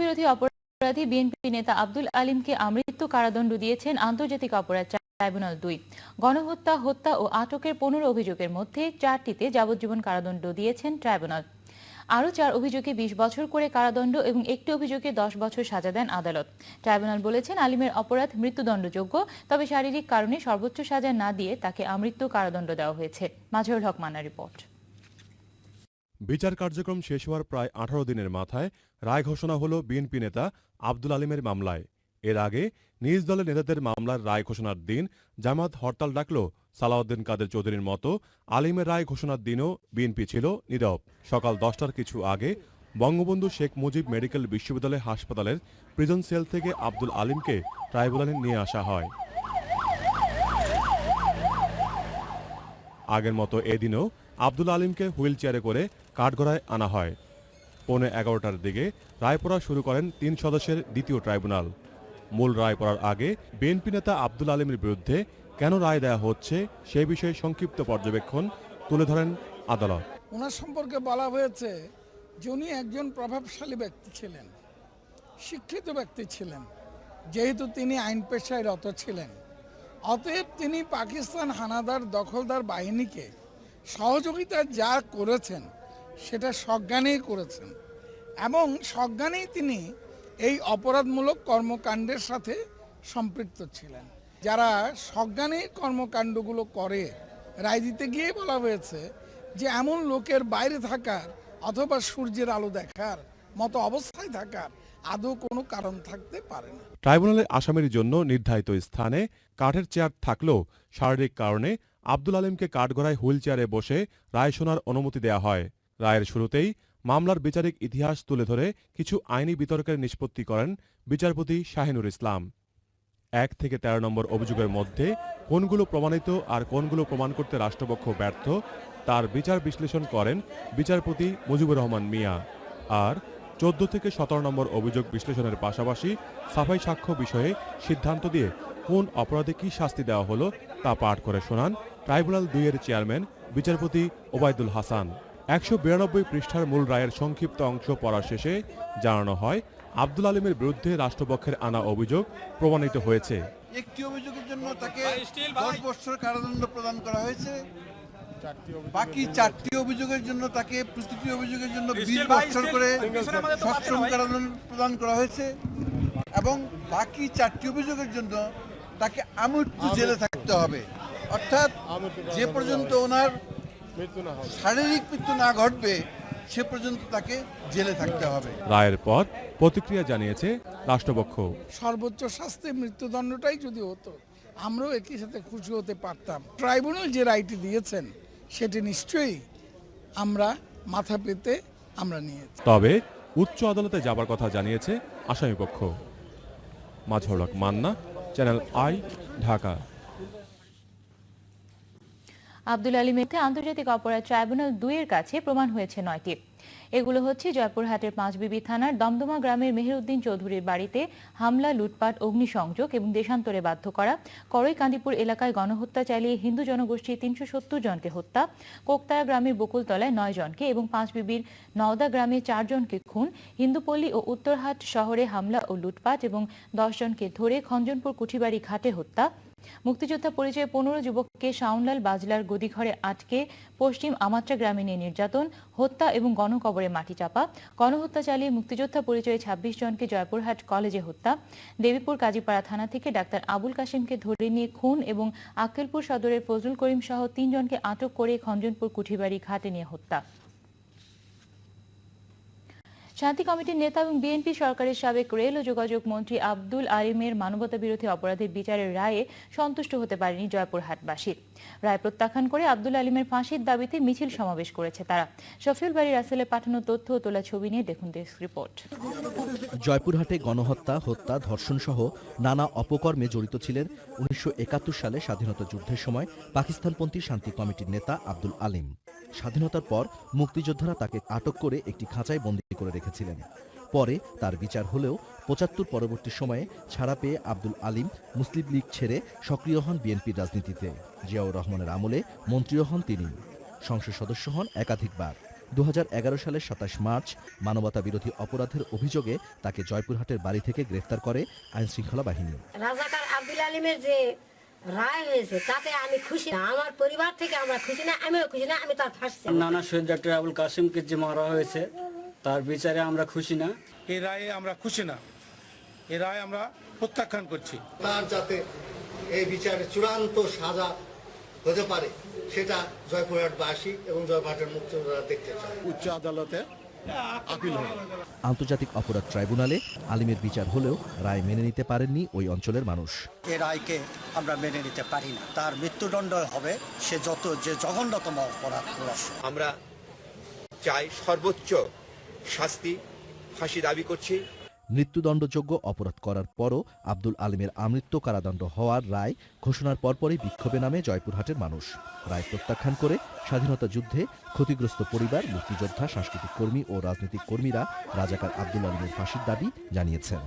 বিরোধী অপরাধী বিএনপি নেতা আব্দুল আলিমকে আমৃত্যু কারাদণ্ড দিয়েছেন আন্তর্জাতিক অপরাধ ট্রাইব্যুনাল দুই। গণহত্যা, হত্যা ও আটকের পনেরো অভিযোগের মধ্যে চারটিতে যাবজ্জীবন কারাদণ্ড দিয়েছেন ট্রাইব্যুনাল। আরও চার অভিযোগে বিশ বছর করে কারাদণ্ড এবং একটি অভিযোগে দশ বছর সাজা দেন আদালত। ট্রাইব্যুনাল বলেছেন আলিমের অপরাধ মৃত্যুদণ্ডযোগ্য, তবে শারীরিক কারণে সর্বোচ্চ সাজা না দিয়ে তাকে আমৃত্যু কারাদণ্ড দেওয়া হয়েছে। মাজহরুল হক মান্না রিপোর্ট। বিচার কার্যক্রম শেষ হওয়ার প্রায় আঠারো দিনের মাথায় রায় ঘোষণা হল বিএনপি নেতা আব্দুল আলিমের মামলায়। এর আগে নিজ দলের নেতাদের মামলার রায় ঘোষণার দিন জামাত হরতাল ডাকল সালাউদ্দিন কাদের চৌধুরীর মতো আলিমের রায় ঘোষণার দিনও বিএনপি ছিল নীরব। সকাল দশটার কিছু আগে বঙ্গবন্ধু শেখ মুজিব মেডিকেল বিশ্ববিদ্যালয় হাসপাতালের প্রিজন সেল থেকে আব্দুল আলিমকে ট্রাইব্যুনালে নিয়ে আসা হয়। আগের মতো এদিনও আব্দুল আলিমকে হুইল চেয়ারে করে কাঠগড়ায় আনা হয়। পৌনে এগারোটার দিকে রায় পড়া শুরু করেন তিন সদস্যের দ্বিতীয় ট্রাইব্যুনাল। মূল রায় পড়ার আগে বিএনপি নেতা আব্দুল আলিমের বিরুদ্ধে কেন রায় দেওয়া হচ্ছে সে বিষয়ে সংক্ষিপ্ত পর্যবেক্ষণ তুলে ধরেন আদালত। ওনার সম্পর্কে বলা হয়েছে যে উনি একজন প্রভাবশালী ব্যক্তি ছিলেন, শিক্ষিত ব্যক্তি ছিলেন, যেহেতু তিনি আইন পেশায় রত ছিলেন। অতএব তিনি পাকিস্তান হানাদার দখলদার বাহিনীকে সহযোগিতা যা করেছেন সেটা সজ্ঞানেই করেছেন। এবং সজ্ঞানেই তিনি এই অপরাধমূলক কর্মকাণ্ডের সাথে সম্পৃক্ত ছিলেন। যারা সজ্ঞানে কর্মকাণ্ডগুলো করে, রায় দিতে গিয়ে বলা হয়েছে যে এমন লোকের বাইরে থাকার অথবা সূর্যের আলো দেখার মতো অবস্থায় থাকার আদৌ কোনো কারণ থাকতে পারে না। ট্রাইব্যুনালে আসামির জন্য নির্ধারিত স্থানে কাঠের চেয়ার থাকলেও শারীরিক কারণে আব্দুল আলিমকে কাঠগড়ায় হুইল চেয়ারে বসে রায় শোনার অনুমতি দেওয়া হয়। রায়ের শুরুতেই মামলার বিচারিক ইতিহাস তুলে ধরে কিছু আইনি বিতর্কের নিষ্পত্তি করেন বিচারপতি শাহিনুর ইসলাম। এক থেকে ১৩ নম্বর অভিযোগের মধ্যে কোনগুলো প্রমাণিত আর কোনগুলো প্রমাণ করতে রাষ্ট্রপক্ষ ব্যর্থ, তার বিচার বিশ্লেষণ করেন বিচারপতি মুজিবুর রহমান মিয়া। আর চোদ্দ থেকে সতেরো নম্বর অভিযোগ বিশ্লেষণের পাশাপাশি সাফাই সাক্ষ্য বিষয়ে সিদ্ধান্ত দিয়ে কোন অপরাধে কী শাস্তি দেওয়া হলো তা পাঠ করে শোনান ট্রাইব্যুনাল দুইয়ের চেয়ারম্যান বিচারপতি ওবায়দুল হাসান। একশো বিরানব্বই পৃষ্ঠার মূল রায়ের সংক্ষিপ্ত অংশ পড়া শেষে জানানো হয় আব্দুল আলিমের বিরুদ্ধে রাষ্ট্রপক্ষের আনা অভিযোগ প্রমাণিত হয়েছে। একটি অভিযোগের জন্য তাকে দশ বছর কারাদণ্ড প্রদান করা হয়েছে। বাকি চারটি অভিযোগের জন্য তাকে প্রতিটি অভিযোগের জন্য বিশ বছর করে সশ্রম কারাদণ্ড প্রদান করা হয়েছে এবং বাকি চারটি অভিযোগের জন্য তাকে আমৃত্যু জেলে থাকতে হবে। অর্থাৎ যে পর্যন্ত ওনার শারীরিক মৃত্যু না ঘটবে সে পর্যন্ত তাকে জেলে থাকতে হবে। রায়ের পর প্রতিক্রিয়া জানিয়েছে রাষ্ট্রপক্ষ। সর্বোচ্চ শাস্তি মৃত্যুদণ্ডটাই যদি হতো আমরাও একই সাথে খুশি হতে পারতাম। ট্রাইব্যুনাল যে রায়টি দিয়েছেন সেটি নিশ্চয়ই আমরা মাথা পেতে আমরা নিয়েছি। তবে উচ্চ আদালতে যাবার কথা জানিয়েছে আসামিপক্ষ। Mazhar Manna Channel I Dhaka. Abdul Ali আলীমেতে আন্তর্জাতিক অপরাধ ট্রাইব্যুনাল দুইয়ের কাছে প্রমাণ হয়েছে নয়টি। এগুলো হচ্ছে জয়পুরহাটের পাঁচবিবি থানার দমদমা গ্রামের মেহেরউদ্দিন চৌধুরীর বাড়িতে হামলা, লুটপাট, অগ্নিসংযোগ এবং দেশান্তরে বাধ্য করা, করৈকান্দিপুর এলাকায় গণহত্যা চালিয়ে হিন্দু জনগোষ্ঠীর তিনশো সত্তর জনকে হত্যা কোকতায়া গ্রামের বকুলতলায় নয় জনকে এবং পাঁচবিবির নওদা গ্রামে চারজনকে খুন, হিন্দুপল্লী ও উত্তরহাট শহরে হামলা ও লুটপাট এবং দশ জনকে ধরে খঞ্জনপুর কুঠিবাড়ি ঘাটে হত্যা মুক্তিযোদ্ধা পরিচয়ে পনেরো যুবককে শাওনলাল বাজলার গদিঘরে আটকে পশ্চিম আমাত্রা গ্রামে নিয়ে নির্যাতন, হত্যা এবং গণকবরে মাটি চাপা। গণহত্যা চালিয়ে মুক্তিযোদ্ধা পরিচয়ে ছাব্বিশ জনকে জয়পুরহাট কলেজে হত্যা। দেবীপুর কাজীপাড়া থানা থেকে ডাক্তার আবুল কাশিমকে ধরে নিয়ে খুন এবং আক্কেলপুর সদরের ফজলুল করিম সহ তিনজনকে আটক করে খঞ্জনপুর কুঠিবাড়ি ঘাটে নিয়ে হত্যা। শান্তি কমিটির নেতা এবং বিএনপি সরকারের সাবেক রেল ও যোগাযোগ মন্ত্রী আব্দুল আলিমের মানবতা বিরোধী অপরাধের বিচারের রায়ে সন্তুষ্ট হতে পারেনি জয়পুরহাটবাসী। রায় প্রত্যাখ্যান করে আব্দুল আলিমের ফাঁসির দাবিতে মিছিল সমাবেশ করেছে তারা। শফিউল বাড়ি রাসেলের পাঠানো তথ্য ও তোলা ছবি নিয়ে দেখুন ডেস্ক রিপোর্ট। জয়পুরহাটে গণহত্যা, হত্যা ধর্ষণ সহ নানা অপকর্মে জড়িত ছিলেন উনিশশো একাত্তর সালে স্বাধীনতা যুদ্ধের সময় পাকিস্তানপন্থী শান্তি কমিটির নেতা আব্দুল আলিম। স্বাধীনতার পর মুক্তিযোদ্ধারা তাকে আটক করে একটি খাঁচায় বন্দী করে রেখেছিলেন। পরে তার বিচার হলেও পঁচাত্তর পরবর্তী সময়ে ছাড়া পেয়ে আব্দুল আলিম মুসলিম লীগ ছেড়ে সক্রিয় হন বিএনপির রাজনীতিতে। জিয়াউর রহমানের আমলে মন্ত্রীও হন তিনি। সংসদ সদস্য হন একাধিকবার। দু সালের সাতাশ মার্চ মানবতা বিরোধী অপরাধের অভিযোগে তাকে জয়পুরহাটের বাড়ি থেকে গ্রেফতার করে আইনশৃঙ্খলা বাহিনী। রাজাকার আব্দুল আলিমের যে রায় হয়েছে তাতে আমি খুশি না। আমার পরিবার থেকে আমরা খুশি না আমিও খুশি না আমি তার ফাঁসি নানা শহীদ ডক্টর আবুল কাসিমকে যে মারা হয়েছে তার বিচারে আমরা খুশি না। এই রায়ে আমরা খুশি না। এই রায় আমরা প্রত্যাখ্যান করছি। তার যাতে এই বিচারে চূড়ান্ত সাজা হতে পারে সেটা জয়পুরহাটবাসী এবং জয়পুরহাটের মুক্তিযোদ্ধারা দেখতে চায়। উচ্চ আদালতে আপিল আন্তর্জাতিক অপরাধ ট্রাইব্যুনালে আলিমের বিচার হলেও রায় মেনে নিতে পারেননি ওই অঞ্চলের মানুষ। এ রায়কে আমরা মেনে নিতে পারি না। তার মৃত্যুদণ্ড হবে সে যত যে জঘন্যতম অপরাধ আমরা চাই সর্বোচ্চ শাস্তি, ফাঁসি দাবি করছি। মৃত্যুদণ্ডযোগ্য অপরাধ করার পরও আব্দুল আলিমের আমৃত্যু কারাদণ্ড হওয়ার রায় ঘোষণার পরপরই বিক্ষোভে নামে জয়পুরহাটের মানুষ। রায় প্রত্যাখ্যান করে স্বাধীনতা যুদ্ধে ক্ষতিগ্রস্ত পরিবার, মুক্তিযোদ্ধা, সাংস্কৃতিক কর্মী ও রাজনৈতিক কর্মীরা রাজাকার আব্দুল আলিমের ফাঁসির দাবি জানিয়েছেন।